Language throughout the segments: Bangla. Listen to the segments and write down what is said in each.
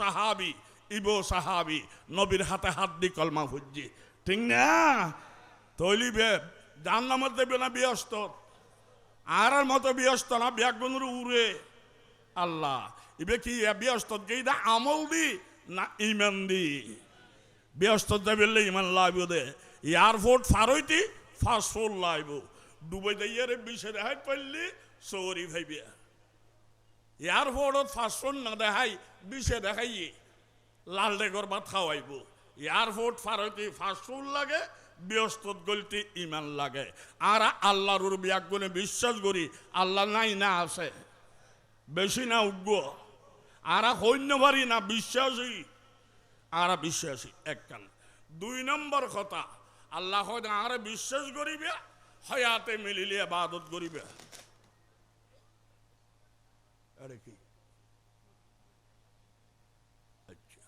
সাহাবি, ইবো সাহাবি, নবীর হাতে হাত দি কলমা ফুজি ঠিক না? তৈলিবে যার নামত দেবে না ব্যস্ত আর মতো ব্যস্ত না ব্যাগুনের উড়ে। আল্লাহ, ইবে কি ব্যস্ত যেইটা আমল দি না ইমান দি? ব্যস্ত যাবে ইমান লাইব দে। Airport ফারইতি fast food লাইব। ডুবাই দিয়ে বিশে দেখাই পারলি সৌরি ভাইবে এয়ারপোর্টত ফাস্টফুড না দেখাই বিশে দেখাইয়ে লাল ডেগর ভাত খাওয়াইব এয়ারপোর্ট ফারতি ফাস্টফুড লাগে, ব্যস্তত গলতি ইমান লাগে। আর আল্লাহর বিয়াগুনে বিশ্বাস করি আল্লাহ নাই না আছে। বেশি না উগ্র আর সৈন্য না বিশ্বাসী। আর বিশ্বাসী একখান দুই নম্বর কথা, আল্লাহ হয়তো আর বিশ্বাস করিবে হয়াতে মিলিলে আবাদত করিবে আরে কি? আচ্ছা।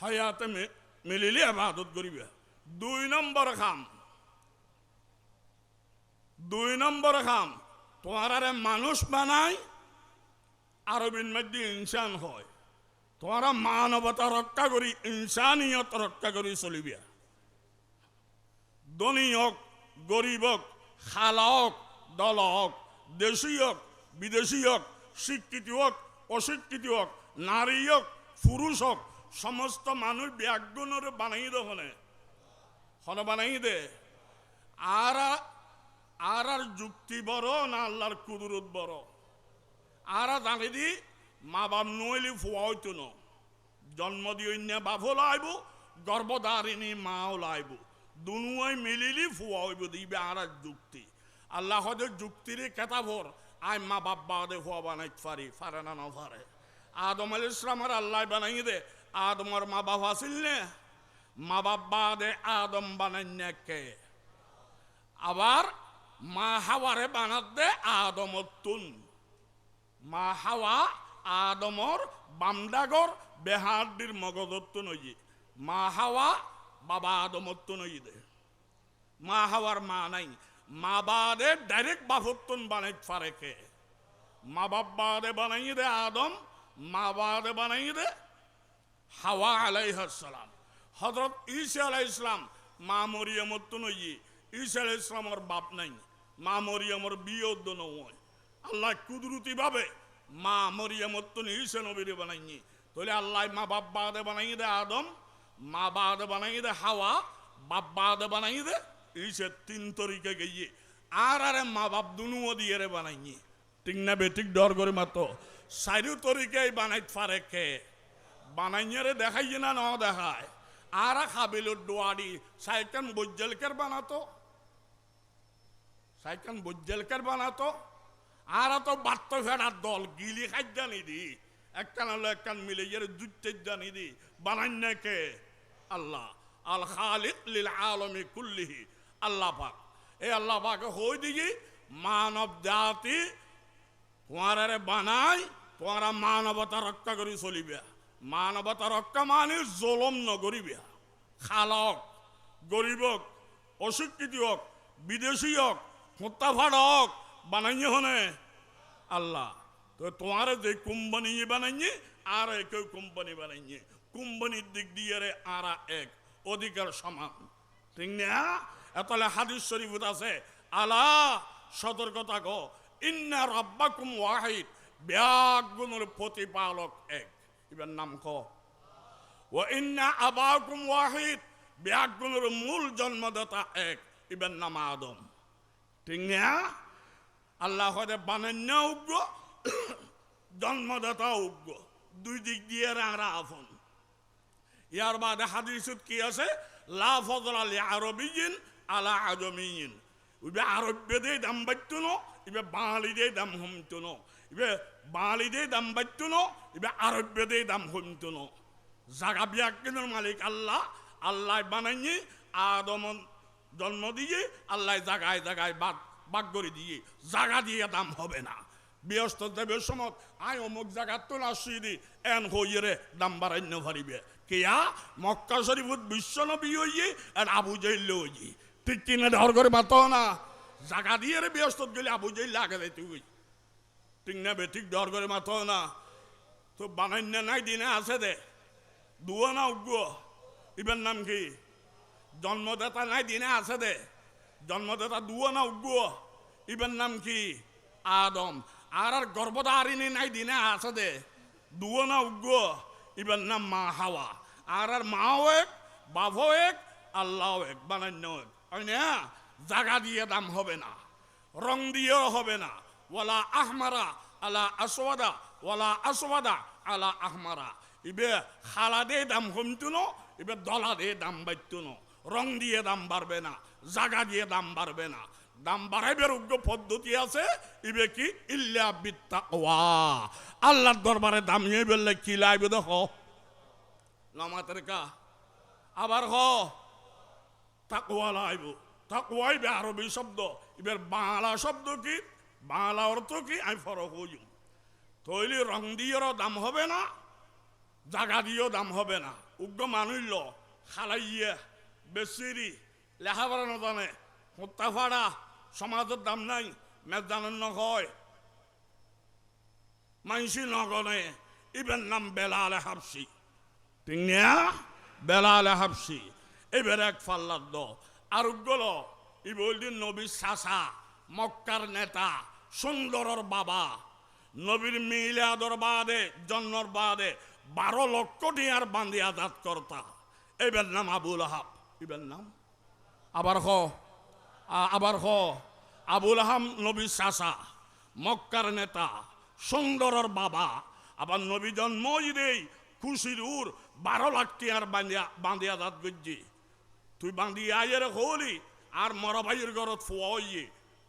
হায়াতে মিলিলে আবাদত করিবে। দুই নম্বর খাম। দুই নম্বর খাম। তোমার আরে মানুষ বানাই আরবিন মধ্যে ইনসান হয়। তোমারা মানবতা রক্ষা করি, ইনসানিয়ত রক্ষা করি চলিবে। ধনী হোক গরিব হোক খালা হোক দল হোক দেশী হোক বিদেশি হোক, শিক্ষিত হোক, অশিক্ষিত হোক, নারী হোক, পুরুষ হোক, সমস্ত মানুষ ব্যাগুণের বানাই দে হনে। হনে বানাই দে। আর আর যুক্তি বড় না আল্লাহর কুদরত বড়? আর জানি দি, মা বাপ নইলে ফুয়া ন। জন্ম দিয়ে অন্য বাপ লাইব গর্ভধারিণী মাও লাইব দুনুয়াই মিলিলি ফুয়া হইব দিবে আর যুক্তি। আল্লাহ যুক্তির কেতাবর আয় মা বাপ বাদে ফুয়া বানাইতে পারি পারে না না পারে আদম আল ইসলামের আল্লাহ বানাই দে। আদমর মা বাবা আসিল মা বাপ দে আদম বানাই কে আবার মা হাওয়ারে বানাত দে আদমতুন মা হাওয়া আদমর বামডাগর বেহাডির মগদত্ত নই মা হাওয়া বাবা আদমত্ত নই দে। মা হাওয়ার মা নাই। মা বাদে ডাইরেক্ট বাফত্তন বানাই পারে কে মা বাপ বাদে বানাই দে আদম মা বাদে বানাই দে হাওয়া আলাইহাসালাম হজরত ঈসা আলাই ইসলাম মা মরিয়মত্ত নই ঈসা আলাই ইসলামর বাপ নাই, মা মরিয়মর বিয়োদ্দ নয় আল্লাহ কুদরতি ভাবে মা মরিয়মত্ত ঈসা নবীরে বানাইনি। তাহলে আল্লাহ মা বাপ বাদে বানাই দে আদম মা বাদে বানাই দে হাওয়া বাপ বাদে বানাই দে ঈসা তিন তরিকে গিয়ে আর আরে মা বাপ দুনুও দিয়ে রে বানাইনি ঠিক না বেটিক ডর করে মাতো চারিও তরিকাই বানাইত পারে কে? বানাইয়ারে দেখাই না ন দেখায়। আর খাবিল ডোয়ারি, সাইকান বজ্জলকের বানাতো। সাইকান বজ্জলকের বানাতো। আর তো বাত্ত ফেরার দল, গিলি খাদ্য নিদি। একখান হলো একখান মিলে ইয়ার জুটতে জানি দি বানাই কে? আল্লাহ, আল খালিক লিল আলমী কুল্লিহি। আল্লাহ পাক। এই আল্লাহ পাক হই দিকে মানব জাতি তোমারে বানাই তোমারা মানবতা রক্ষা করি চলিবা। মানবতা রক্ষা মানে জলম নগরিবে খালক, গরিব হোক, অশিক্ষিত হোক, বিদেশি হোক মোত্তাফাড হোক, বানাইয়ে হনে। আল্লাহ, তো তোমার যে কোম্পানি বানাইয়ে, আর কেউ কোম্পানি বানাইয়ে। কোম্পানির দিক দিয়ে আর এক, অধিকার সমান। ঠিক না? এতলে হাদিস শরীফ আছে। আলা, সতর্কতা গো ইন্না রাব্বাকুম ওয়াহিদ ব্যাগুনের প্রতিপালক এক। এবার নাম ক ও ইন্না আবাকুম ওয়াহিদ ব্যাগুনের মূল জন্মদাতা এক। এবার নাম আদম। ঠিক না? আল্লাহ হয়তো বানান্য উগ্র, জন্মদাতা উগ্র। দুই দিক দিয়ে রাঙা আফন ইয়ার বাদে হাদিসত কি আছে? লা ফজল আলী আরবিয়িন আলা আজমিয়িন ইবে আরব্যদের দাম বাড়তো ন ইবে বাঙালিদের দাম হমতো ন ইবে বাঙালিদের দাম বাড়তো ন ইবে আরব্যদের দাম হমতো ন জাগা বিয়াকিনের মালিক আল্লাহ আল্লাহ বানাইয়ে আদম জন্ম দিয়ে আল্লাহ জাগায় জাগায় বাদ বাগ করে দিয়ে জাগা দিয়ে দাম হবে না ব্যস্ত দেবের সময় আই অমুক জায়গার তো আসি দি এন হইয়ে দাম বাড়াইন্য পারিবে কেয়া মক্কা শরীফত বিশ্ব নবী হইয়ে আর আবু জৈল হইয়ে ঠিক কিনা ধর করে মাতো না। জাগা দিয়ে রে ব্যস্ত গেলে আবু জৈল আগে তুই। ঠিক না বে ঠিক ধর করে মাতো না। তো বানান্য নাই দিনে আছে দে। দুয়া না উগ্র ইবের নাম কি? জন্মদাতা নাই দিনে আছে দে। জন্মদাতা দুয়া না উগ্র ইবের নাম কি? আদম। আর আর গর্ভধারিণী নাই দিনে আছে দে। দুয়া না উগ্র ইবের নাম মা হাওয়া। আর আর মাও এক বাবও এক আল্লাহ এক বানান্য এক। না? জাগা দিয়ে দাম হবে না, রং দিয়েও হবে না। ওয়ালা আহমারা আলা আসওয়াদা, ওয়ালা আসওয়াদা আলা আহমারা। ইবে খালা দিয়ে দাম কমতো ন ইবে দলা দিয়ে দাম বাড়তো ন রং দিয়ে দাম বাড়বে না, জাগা দিয়ে দাম বাড়বে না। দাম বাড়াইবার উগ্র পদ্ধতি আছে, ইবে কি? ইল্লা বিত্তা ওয়া আল্লাহর দরবারে দাম নিয়ে বললে কি লাইবে দেখো? নামাতের কা। আবার হ। তাকওয়া লাইব। তাকওয়াই বে আরবি শব্দ। এবার বাংলা শব্দ কি? বাংলা অর্থ কি? আমি ফরক হইম তৈলি রং দিয়েও দাম হবে না, জাগা দিয়েও দাম হবে না। উগ্র মানুষ ল খালাইয়ে বেশিরি লেখাপড়া নজানে হত্যা ফাড়া সমাজের দাম নাই মেজানের নয় মাইসি নগনে ইবের নাম বেলালে হাবসি টিংনিয়া বেলালে হাবসি এবার এক ফাল্লার দ। আর গল ই বলদিন নবী সাসা মক্কার নেতা, সুন্দরর বাবা। নবীর মিলাদর বাদে, জন্মর বাদে বারো লক্ষ টিয়ার বান্দি আজাদ কর্তা। এবার নাম আবুল আহাব। এবার নাম? আবার হ। আবার হ। আবুল আহাম নবী সাসা মক্কার নেতা, সুন্দরর বাবা। আবার নবী জন্মই দেই খুশির উর বারো লাখ টিয়ার বান্দিয়া বান্দিয়া দাঁত গজ্জি। তুই বান্ধি আয়ের হলি, আর মরা ভাইয়ের ঘরত ফোয়া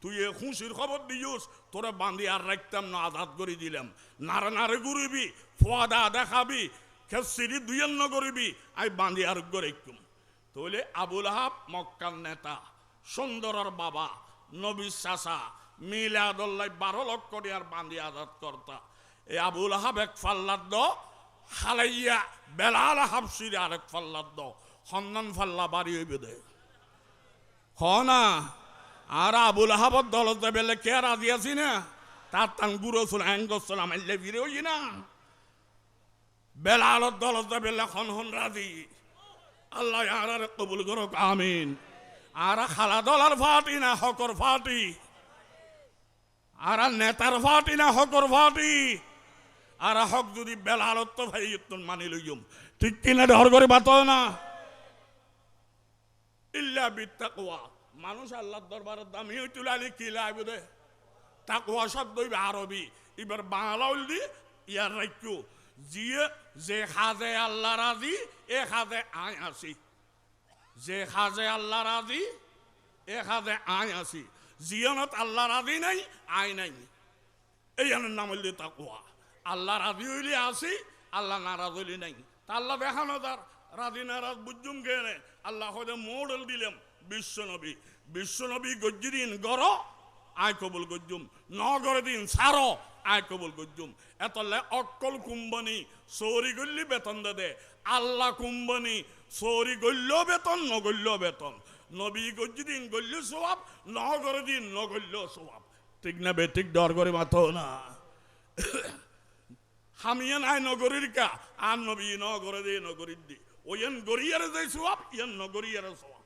তুই এ খুশির খবর দিয়স, তোরে বান্ধি আর রাখতাম না, আজাদ করে দিলাম। নারে নারে ঘুরিবি, ফোয়া দা দেখাবি খেসিরি দুইন্ন করিবি, আই বান্ধি আর গড়েকুম তাহলে আবুল আহাব মক্কার নেতা, সুন্দরর বাবা, নবী চাষা মিলাদুল্লাহ বারো লক্ষ আর বান্ধি আজাদ কর্তা। এই আবুল আহাব এক ফাল্লার দ, খালাইয়া বেলাল আহাব সিরে আরেক ফাল্লার দ। সন্ধান ফাল্লা বাড়ি হইবে দে। হ না, আর আবুল আহাবর দলতে বেলে কে রাজি আছি না? তার তাং বুড়ো ছিল হ্যাং করছিল আমার লেবিরে হই না। বেলালত দলতে বেলে খন হন রাজি। আল্লাহ আর কবুল করো আমিন। আর খালা দলার ফাটি না, হকর ফাটি। আর নেতার ফাটি না, হকর ফাটি। আর হক যদি বেলালত তো ভাই মানি লইম ঠিক কিনা ডর করে বাত না? ইল্লা মানুষ আল্লাহর দরবারের দামি হইতুল আলী কি লাগবে দে? তাকওয়া শব্দ আরবি। এবার বাংলা হইলি ইয়ার রাখু জিয়ে, যে খাজে আল্লাহ রাজি, এ খাজে আয় আসি। যে খাজে আল্লাহ রাজি, এ খাজে আয় আসি। জিয়নত আল্লাহ রাজি নাই, আয় নাই। এই নাম হইলে তাকুয়া আল্লাহ রাজি হইলে আসি, আল্লাহ নারাজ হইলে নাই। তা আল্লাহ দেখানো তার রাজি নারাজ বুঝুম কেনে আল্লাহ মডেল দিলাম। বিশ্বনবী বিশ্বনবী গজ্জিদিন গর আয় কবুল গজ্জুম। ন গরে দিন সার, আয় কবুল গজ্জুম। এতলে অকল কুম্বনি চৌরি গল্লি বেতন দে দে। আল্লাহ কুম্বনি চৌরি গল্য বেতন নগল্য বেতন। নবী গজ্জিদিন গল্য সোয়াব ন গরে দিন নগল্য সোয়াব। ঠিক না বে, ঠিক ডর করে মাথো না। হামিয়া নাই নগরীর কা, আর নবী নগরে দে নগরীর দি। ওয়েন গরিয়ারে যাই সোয়াব, ইয়ান নগরিয়ারে সোয়াব।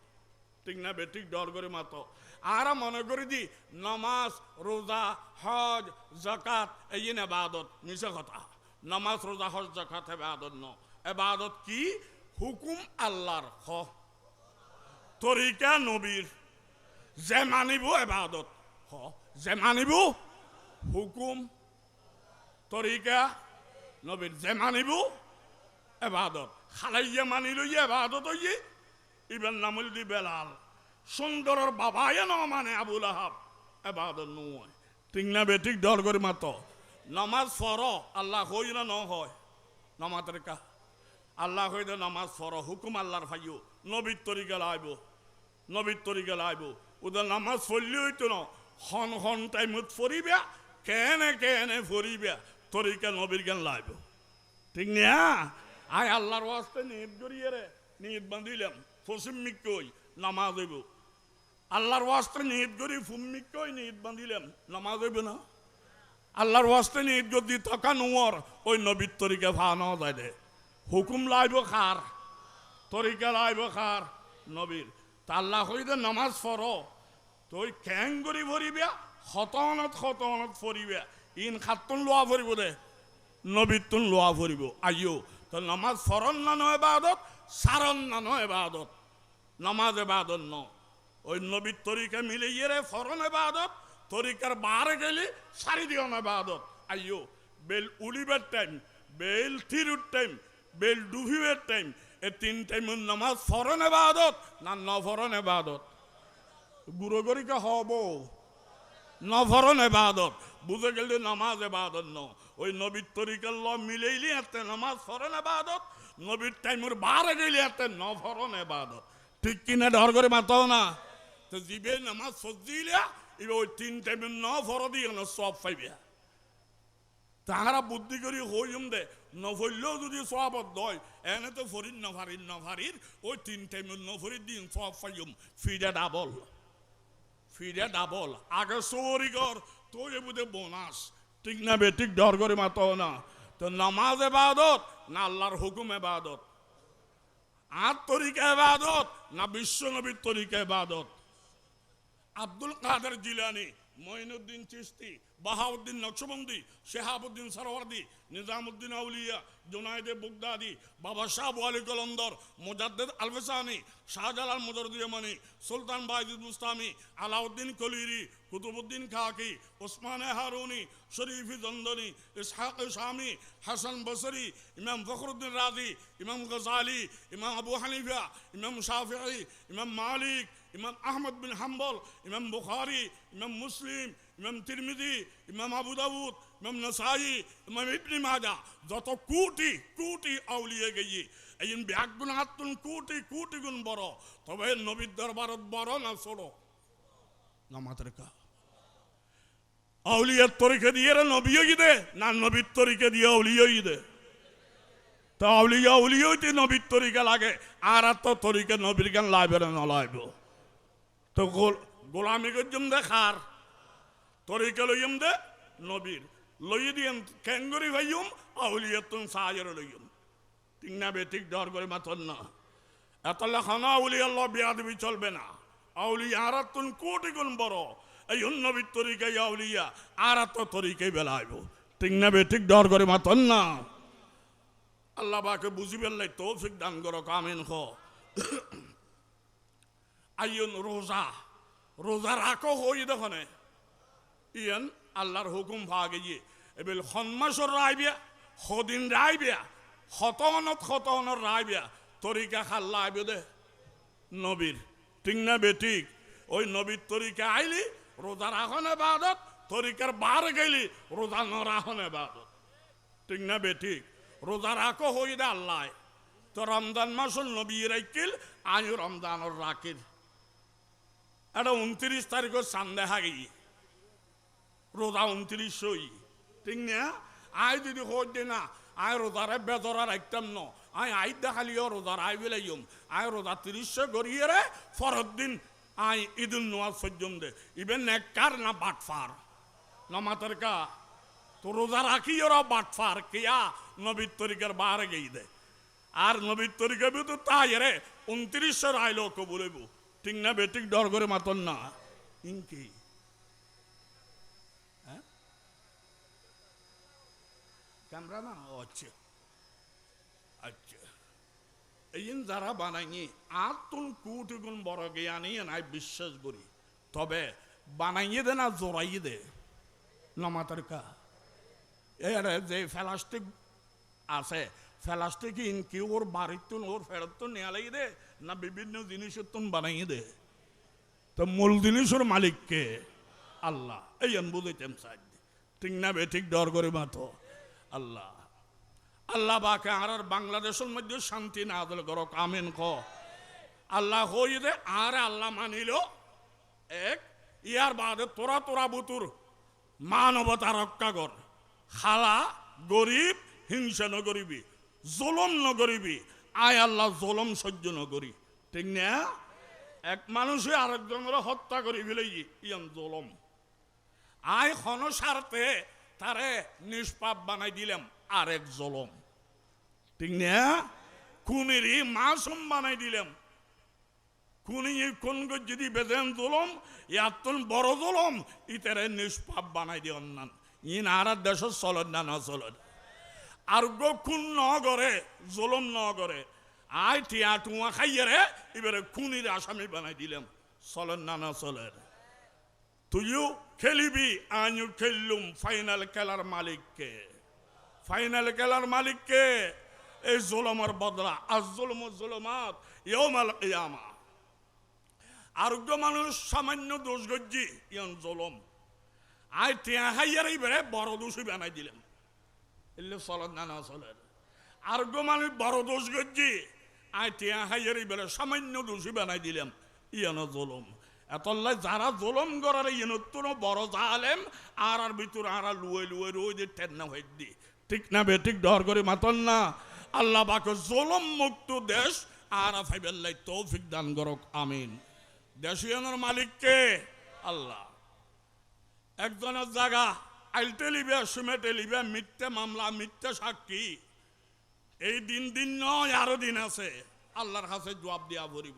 ঠিক না বে, ঠিক ডর করে মাতো। আর মনে করি দি, নমাজ, রোজা, হজ জাকাত এই এবাদত, মিশে কথা। নমাজ, রোজা, হজ জাকাত এবাদত ন। এবাদত কি? হুকুম আল্লাহর হ। তরিকা নবীর। যে মানিব এবাদত। হ। যে মানিব হুকুম। তরিকা নবীর। যে মানিব এবাদত। খালাইয়া মানি লইয়া এবাদত হইয়ে, ইবেন নামুল দি বেলাল। সুন্দরের বাবায় ন মানে আবুল আহাব। এবাদত নয়। ঠিক না বে, ঠিক দর করে মাত। নমাজ ফর আল্লাহ হই না ন হয়। নমাজের কা আল্লাহ হই দে নমাজ ফর হুকুম আল্লাহর ভাইও নবীর তরিকা লাইব। নবীর তরিকা লাইব। ওদের নামাজ ফললি হইতো ন। হন হন টাইমত ফরিবে কেনে কেনে ফরিবে তরিকা নবীর জ্ঞান লাইব। ঠিক না? আয় আল্লাহর ওয়াস্তে নিয়ত করিয়ে রে নিয়ত বান্ধিলাম ফসিম মিকই নামাজ হইব। আল্লাহর ওয়াস্তে নিয়ত করি ফুম মিকই নিয়ত বান্ধিলাম নামাজ হইব না। আল্লাহর ওয়াস্তে নিয়ে যদি তকা নুমর ওই নবীর তরিকে ভানো যায় দে হুকুম লাইব খার, তরিকা লাইব খার নবীর। তা আল্লাহ হইদে নামাজ ফর তুই ক্যাং করি ভরিবে হতনত হতনত ফরিবে ইন খাতুন লোয়া ভরিব দে নবীর তুন লোয়া ভরিব। আইও নামাজ ফরন না নয় বাদত সারন না নয় বাদত নামাজ এবাদত ন ওই নবীর তরিকা মিলে ইয়ে ফরন এবাদত, তরিকার বারে গেলে সারি দিও না এবাদত। আইও বেল উলিবার টাইম, বেল থিরুর টাইম, বেল ডুবিবের টাইম, এ তিন টাইমের নামাজ ফরন এবাদত না ন ফরন এবাদত। বুড়ো গরিকা হব নফরন এবাদত। বুঝে গেলে নামাজ এবাদত ন ওই নবীর তরিকার ল মিলেইলি এতে নামাজ ফরন এবাদত, নবীর টাইমের বারে গেলে এতে ন নফরন এবাদত। ঠিক কিনা ডর করে মাতাও না? তো জিবে নামাজ সজ্জিলে এবার ওই তিন টাইমের ন ফর দিয়ে না সব পাইবে। তাহারা বুদ্ধি করি হইম দে নফরলেও যদি সবদ্ধ হয় এনে তো ফরির নফারির নফারির ওই তিন টাইমের নফরির দিন সব পাইম। ফিরে ডাবল ফিরে ডাবল। আগে চৌরি কর তোর বুধে বোনাস। ঠিক না বে, ঠিক ডর করে মাত না। তো নামাজ এবাদত না আল্লাহর হুকুম এবাদত? আর তরিকা এবাদত না বিশ্ব নবীর তরিকা এবাদত? আব্দুল কাদের জিলানি, মঈনুদ্দিন চিস্তি বাহাউদ্দিন নকশবন্দি, শেহাবুদ্দিন সরওয়ার্দি, নিজামুদ্দিন আউলিয়া জুনাইদে বুগদাদি, বাবা শাহ আলী কলন্দর, মুজাদ্দেদ আলফেসানি, শাহজালাল মুদরদিয়ামানি সুলতান বাইজুদ মুস্তামি, আলাউদ্দিন কলিরি, কুতুবুদ্দিন খাকি, ওসমানে হারুনি, শরীফি দন্দনি ইসহাক শামি, হাসান বসরি, ইমাম ফখরুদ্দিন রাজি, ইমাম গজালি, ইমাম আবু হানিফা, ইমাম শাফিঈ, ইমাম মালিক, ইমাম আহমদ বিন হাম্বল, ইমাম বুখারি, ইমাম মুসলিম ইমাম তিরমিজি, ইমাম আবু দাউদ, ইমাম নাসাই, ইমাম ইবনে মাজা, যত কোটি কোটি আউলিয়ে গিয়ে, এই ব্যাগ গুণ হাতুন কোটি কোটি গুণ বড়, তবে নবীর দরবারত বড় না ছোট? না মাতৃকা আউলিয়ার তরিকে দিয়ে নবীও দে না নবীর তরিকে দিয়ে আউলিয়াই দে তা আউলিয়া আউলিয়াইতে নবীর তরিকা লাগে, আর তো তরিকে নবীর গান লাইবে না লাইব। তো গোলামি গজ্জম দে খার তরিকা লইম দে নবীর। লই দিয়েন ক্যাঙ্গরি ভাইয়ুম, আউলিয়াতুন সাহায্য লইম না বে, ঠিক ডর করে মাথন না। এত লেখানো আউলিয়া আল্লাহ বিয়া দিবি চলবে না। আউলিয়া আর কোটি গুণ বড়। এই নবীর তরিকাই আউলিয়া আর তো তরিকাই বেলাইব। ঠিক না বে, ঠিক ডর করে না। আল্লাহ বাকে বুঝি পেলাই তৌফিক দান করো কামিন খ আইন রোজা রোজা রাখো হই দেখনে। ইয়েন আল্লাহর হুকুম ভাগে গিয়ে। এবার সন্মাসর রাইবিয়া সদিন রাইবিয়া হতনত হতনত রাইবিয়া, তরিকা খাল্লা আইবে দে নবীর। ঠিক না বেঠিক ওই নবীর তরিকা আইলি রোজা রাখনে বাদত, তরিকার বার গেলি রোজা ন রাখনে বাদত। ঠিক না বেঠিক রোজা রাখো হই দে আল্লাহ তো রমজান মাসুল নবী রাইকিল আয়ু রমজানর রাখিল এটা উনত্রিশ তারিখের সান্দে হাগি রোজা উনত্রিশ হই ঠিক না? আই যদি হই দে না আয় রোজারে বেদরা রাখতাম ন আয় আই দেখালিও রোজার আই বেলাইম আয় রোজা তিরিশে গড়িয়ে রে, ফরত দিন আই ঈদুল নোয়াজ সজ্জম দে। ইবেন নেককার না বাটফার? নমাতের কা? তো রোজা রাখি ওরা বাটফার, কেয়া নবীর তরিকার বাহারে গেই দে। আর নবীর তরিকা বি তো তাই রে উনত্রিশশো আইলো কবুলেবু ঠিক না বেটিক ডর করে মাতন না। ইনকি যারা বানাইনি বড় নাই বিশ্বাস করি তবে বানাইয়ে দে না দে কা এর যে আছে ওর বাড়ির তুন ওর ফেরত তো নেয়ালাই দে না বিভিন্ন জিনিসের তুন বানাইয়ে দে তো মূল জিনিসের মালিককে আল্লাহ এই বুঝেছেন সাহায্য ঠিক না বে ঠিক ডর করে মাতো আল্লাহ। আল্লাহ বাকে আর বাংলাদেশের মধ্যে শান্তি না দিল করো, কামেন ক। আল্লাহ হই দে আর আল্লাহ মানিল এক, ইয়ার বাদে তোরা তোরা বুতুর মানবতা রক্ষা কর। খালা গরিব, হিংসা নগরিবি জলম নগরিবি আয় আল্লাহ জলম সহ্য নগরি ঠিক না? এক মানুষে আরেকজনের হত্যা করি ফেলে ইয়ান জলম। আয় ক্ষণ স্বার্থে তারে নিষ্পাপ বানাই দিলাম, আরেক জলম। ঠিক না? খুনেরই মাসুম বানাই দিলাম। খুনি কোন যদি বেদেন জলম, ইয়াতন বড় জলম, ইতারে নিষ্পাপ বানাই দিয়ে অন্যান। ইন আর দেশ চলন না না চলন। আর গো খুন ন করে, জলম ন করে, আই টিয়া টুয়া খাইয়ে রে, এবারে খুনির আসামি বানাই দিলাম। চলেন না না তুইও খেলিবি আমিও খেললুম ফাইনাল খেলার মালিককে ফাইনাল খেলার মালিককে এই জোলমের বদলা আর জোলম জোলমাত ইয়মাল ইয়ামা আরোগ্য মানুষ সামান্য দোষ গজ্জি ইয়ান জোলম আই টিয়া খাইয়ার এইবারে বড় দোষই বানাই দিলাম এলে চলেন না না চলেন আরোগ্য মানুষ বড় দোষ গজ্জি আই টিয়া খাইয়ার এইবারে সামান্য দোষই বানাই দিলাম ইয়ানো জোলম এতল্লাই যারা জোলম করার ইনত্তর বড় জালেম, আর আর ভিতর আর লুয়ে লুয়ে রই যে টেন্না হয়ে দি ঠিক না বে, ঠিক ডর করে মাতন না। আল্লাহ বাকে জোলম মুক্ত দেশ, আর ফাইবেল্লাই তৌফিক দান করক, আমিন। দেশিয়ানোর মালিককে আল্লাহ। একজনের জায়গা, আইলতে লিবে সুমেটে লিবে, মিথ্যে মামলা, মিথ্যে সাক্ষী। এই দিন দিন নয়, আরও দিন আছে। আল্লাহর কাছে জবাব দিয়া ভরিব।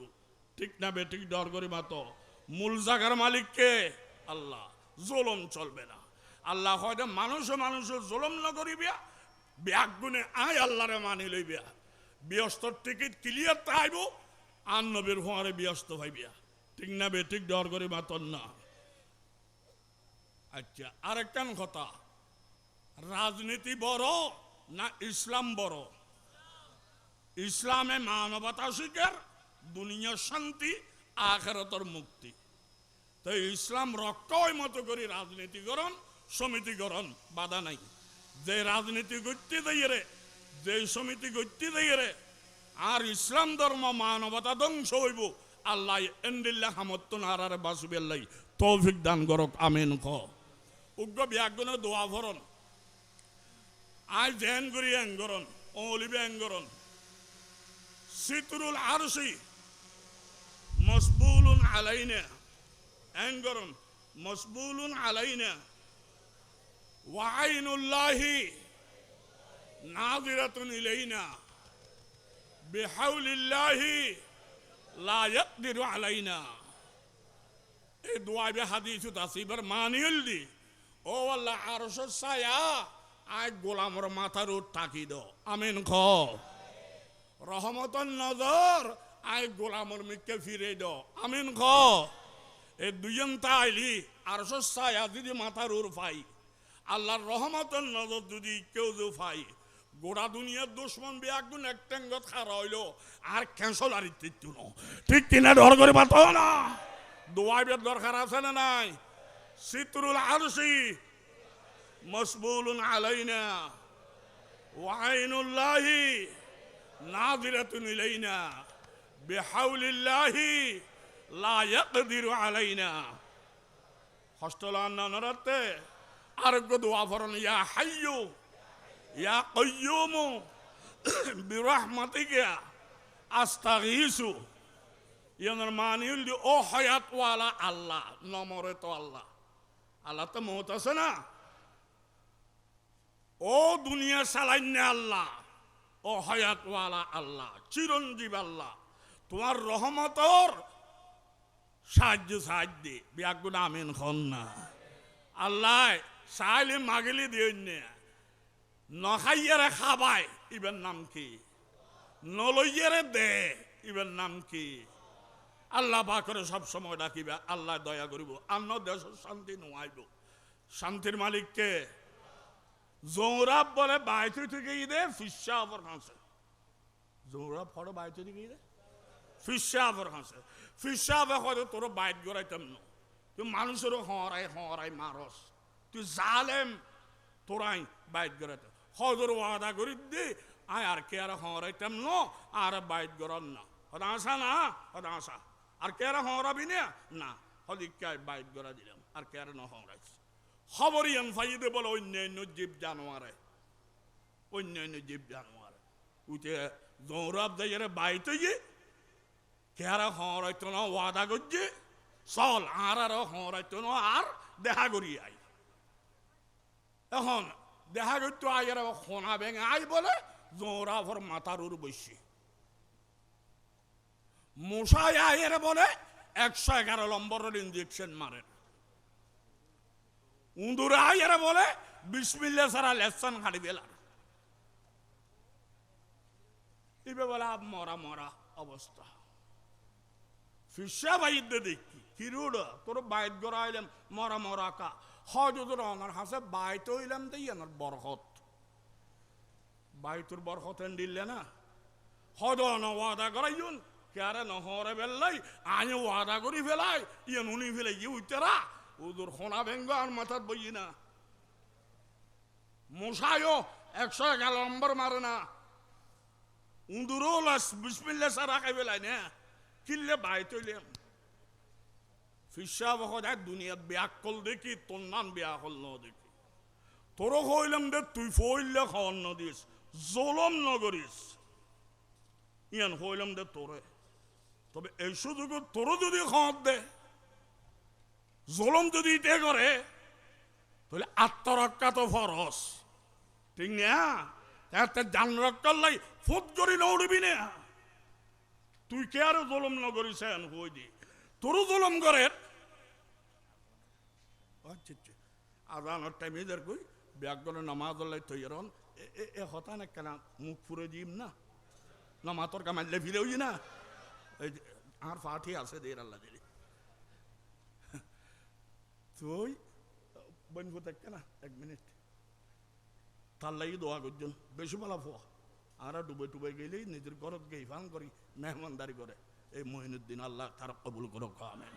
ঠিক না বে, ঠিক ডর করি মাতো। মূল জাগার মালিককে আল্লাহ। জোলম চলবে না। আল্লাহ হয়তো মানুষে মানুষ জোলম না করিবিয়া? ব্যাগ গুনে আয় আল্লাহরে মানি লইবিয়া। ব্যস্তর টিকিট ক্লিয়ার তাইব আর নবীর হোয়ারে ব্যস্ত হইবিয়া। ঠিক না বে, ঠিক ডর করি মাতন না। আচ্ছা আরেকটান কথা। রাজনীতি বড় না ইসলাম বড়? ইসলামে মানবতা শিকার দুনিয়া শান্তি আখেরতর মুক্তি। তো ইসলাম রক্ষার মতো করে রাজনীতিকরণ সমিতিকরণ বাধা নাই। যে রাজনীতি করতে দিয়ে যে সমিতি করতে দিয়ে আর ইসলাম ধর্ম মানবতা ধ্বংস হইব। আল্লাহ এন্ডিল্লা হামত্ত নারার বাসুবেল্লাই তৌফিক দান করক, আমিন খ উগ্র ব্যাগুনে দোয়া ভরণ। আই জেন করি এঙ্গরণ অলিবে এঙ্গরণ সিতরুল আরশি আলাইনা এঙ্গরণ মসবুলুন আলাইনা ওয়াইনুল্লাহি নাজিরাতুন ইলাইনা বিহাউলিল্লাহি লা ইয়াকদিরু আলাইনা এই দোয়া বে মানিউল দি। ও আল্লাহ গোলামর মাথার উঠ টাকি দাও। আমিন খ রহমতন নজর আয় গোলামর মিকে ফিরে দাও আমিন খ। এই দুজন তাইলি আরশ ছায়া যদি মাথার উর পাই আল্লাহর রহমতন নজর যদি কেউ যে পাই গোড়া দুনিয়ার দুশ্মন বিয়াগুন এক টেঙ্গত খারা হইল, আর ক্যান্সল আর ইত্যাদি ঠিক কিনা ডর করে পাতো না। দোয়াইবের দরকার আছে না নাই? সিতরুল আরশি মসবুলুন আলাইনা, ওয়াইনুল্লাহি নাজিরাতুন ইলাইনা। বিহাউলিল্লাহি লা ইয়াকদিরু আলাইনা। হস্তলান নরতে আরোগ্য দোয়া ফরন ইয়া হাইয়ু, ইয়া কাইয়ুমু বিরহমাতিকা, আস্তাগীসু। ইয়ানোর মানিউল দি ও হয়াতওয়ালা আল্লাহ নমরে তো আল্লাহ। আল্লাহ তো মত আছে না? ও দুনিয়া চালাইন্য আল্লাহ, ও হয়াতওয়ালা আল্লাহ, চিরঞ্জীব আল্লাহ। তোমার রহমতর সাহায্য সাহায্য বিয়াগুন আমিন খন না। আল্লাহ চাইলে মাগিলি দিও নখাইয়ারে খাবাই ইবের নাম কি? নলইয়ারে দে, ইবের নাম কি? আল্লাহ বা করে সব সময় ডাকিবে, আল্লাহ দয়া করিব। আন্ন দেশ শান্তি নোয়াইব। শান্তির মালিককে জৌরাব বলে বাইতে থেকে ইদে ফিসা আবার হাসে জৌরাব ফটো বাইতে থেকে ইদে ফিসা আবার হাসে। ফিসা আবার হয়তো তোর বাইট গড়াইতাম না। তুই মানুষেরও হরাই হরাই মারস। তুই জালেম, তোরাই বাইট গড়াইতাম হজর ওয়াদা করি দি, আয় আর কে আর হরাইতাম ন, আর বাইট গড়ান না। হদা আসা না হদা আসা আর কে আর হরাবি না? না। হদিকে বাইট গড়া দিলাম, আর কে আর ন হরাইছে। খবরই ফাইদে বলে, অন্যান্য জীব জানোয়ারে। অন্যান্য জীব জানোয়ারে। উঠে গৌরব দাইয়ারে বাইতে গিয়ে কেহারা হরাইতো না ওয়াদা করছে চল আর আর হরাইতো না আর দেখা করি আই। এখন দেখা করতো আয়ের সোনা ভেঙে আই বলে জোরা ভর মাথার উর বসি মশাই আয়ের বলে একশো এগারো নম্বরের ইঞ্জেকশন মারেন। উন্দুর আয়ের বলে বিসমিল্লা সারা লেসন খাড়ি বেলার ইবে বলে মরা মরা অবস্থা। ফিসা বাইদ দেখি কিরুড তোর বাইত গড়াইলাম, মরা মরা কা হজুদুর অনার হাসে বাইত হইলাম দেই এনার বরকত। বাইতুর বরকত দিলে না? হদ ওয়াদা করাইন কেয়ারে নহরে বেল্লাই আয় ওয়াদা করি ফেলাই ইয়ে নুনি ফেলে ইয়ে উইতেরা ওদুর সোনা ভেঙ্গ আর মাথার বই না। মশাইও একশো এগারো নম্বর মারে না। উন্দুরও বিসমিল্লা সারা খাই ফেলাই না। কিল্লে বাই তৈলাম ফিসা বকত দুনিয়াত বেয়া কল দেখি, তোর নাম বেয়া কল ন দেখি। তোরও কইলাম দে, তুই ফইলে খাওয়ান ন দিস, জলম নগরিস ইয়ান কইলাম দে তোরে। তবে এই সুযোগ তোরও যদি খাওয়াত দে, জলম যদি ইতে করে, তাহলে আত্মরক্ষা তো ফরস ঠিক না? তাতে জান রক্ষার লাই ফুট করি নৌড়বি না। তুই কে আরও জলম নগরিস হই দি? তোরও জলম করে। আজানোর টাইমে দের কই ব্যাগগণে নামাজ লাই তৈরন এ হতা না কেন? মুখ ফুরে দিম না। নামাতর কামাইলে ফিরে হই না। আর ফাটি আছে দের আল্লাহ দিলি। তুই বন ফুতে কেনা এক মিনিট। তার লাগি দোয়া করছেন বেশি বলা ফোয়া। আর ডুবে টুবে গেলেই নিজের ঘরত গেই ফান করি। মেহমানদারি করে এই মহিনুদ্দিন আল্লাহ তার কবুল করো আমেন।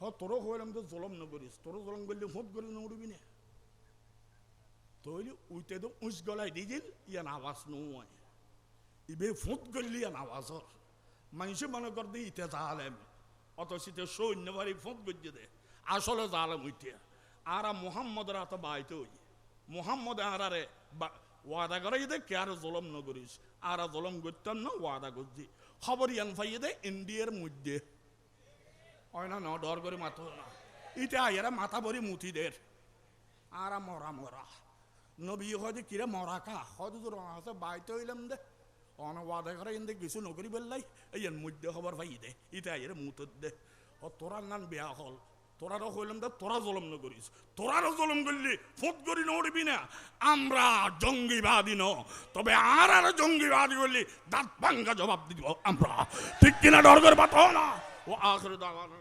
হ হইলাম তো জলম নগরিস, তোরও জলম করলে ফোট করে নড়বি না। তৈলি উইতে তো উঁচ গলায় দিজিল ইয়ান আওয়াজ নয়। ইবে ফুট করলি ইয়ান আওয়াজর মানুষে মনে কর দি ইতে জালেম অত শীতে সৈন্য বাড়ি ফুট গজ্জে দে। আসলে জালেম উইতে আর মোহাম্মদ রাত বাইতে ওই মোহাম্মদ আরারে ওয়াদা করে দে কে আর জলম নগরিস আর জলম করতাম না, ওয়াদা করছি। খবর ইয়ান ফাইয়ে দে ইন্ডিয়ার মধ্যে। হয় না, ন, ডর করে মাথা না। ইটা আইয়ারা মাথা ভরি মুথিদের আর মরা মরা। নবী হয়তো কিরে মরা কা? হয়তো তোর আছে বাইতে হইলাম দে। অনবাদে করে, ইন্দে কিছু নকরি বেললাই। এই মধ্যে খবর পাই দে। ইটা আইয়ারে মুতত দে। ও তোরার নান বেয়া হল। তোরারও হইলাম দে, তোরা জলম করিস। তোরারও জলম করলি, ফুট করি নড়বি না। আমরা জঙ্গিবাদী ন তবে আর আর জঙ্গিবাদী করলি, দাঁত ভাঙ্গা জবাব দিব আমরা। ঠিক কিনা ডর করবা তো না। ও আখরে দাওয়ানা